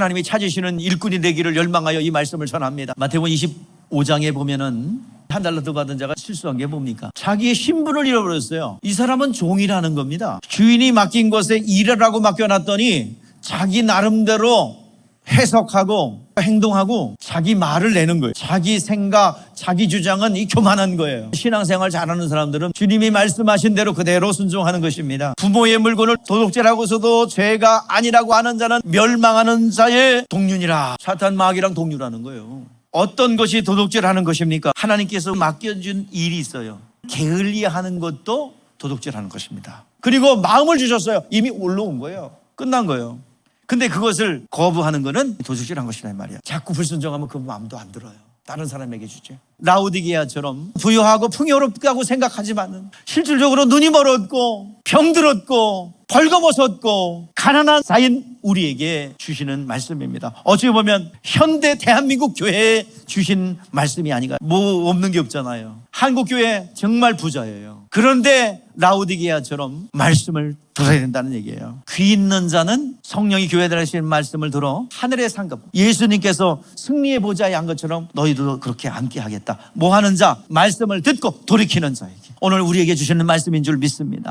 하나님이 찾으시는 일꾼이 되기를 열망하여 이 말씀을 전합니다. 마태복음 25장에 보면은 한 달러 더 받은 자가 실수한 게 뭡니까? 자기의 신분을 잃어버렸어요. 이 사람은 종이라는 겁니다. 주인이 맡긴 곳에 일하라고 맡겨놨더니 자기 나름대로 해석하고 행동하고 자기 말을 내는 거예요. 자기 생각, 자기 주장은 이 교만한 거예요. 신앙생활 잘하는 사람들은 주님이 말씀하신 대로 그대로 순종하는 것입니다. 부모의 물건을 도둑질하고서도 죄가 아니라고 하는 자는 멸망하는 자의 동륜이라. 사탄 마귀랑 동류라는 거예요. 어떤 것이 도둑질하는 것입니까? 하나님께서 맡겨준 일이 있어요. 게을리하는 것도 도둑질하는 것입니다. 그리고 마음을 주셨어요. 이미 올라온 거예요. 끝난 거예요. 근데 그것을 거부하는 거는 도둑질한 것이란 말이야. 자꾸 불순종하면 그 마음도 안 들어요. 다른 사람에게 주죠. 라우디게아처럼 부유하고 풍요롭다고 생각하지만은 실질적으로 눈이 멀었고 병들었고 벌거벗었고 가난한 사인 우리에게 주시는 말씀입니다. 어찌 보면 현대 대한민국 교회에 주신 말씀이 아닌가. 뭐 없는 게 없잖아요. 한국 교회 정말 부자예요. 그런데 라우디게아처럼 말씀을 들어야 된다는 얘기예요. 귀 있는 자는 성령이 교회들 하시는 말씀을 들어 하늘의 상급. 예수님께서 승리의 보좌에 한 것처럼 너희도 그렇게 앉게 하겠다. 뭐 하는 자? 말씀을 듣고 돌이키는 자에게. 오늘 우리에게 주시는 말씀인 줄 믿습니다.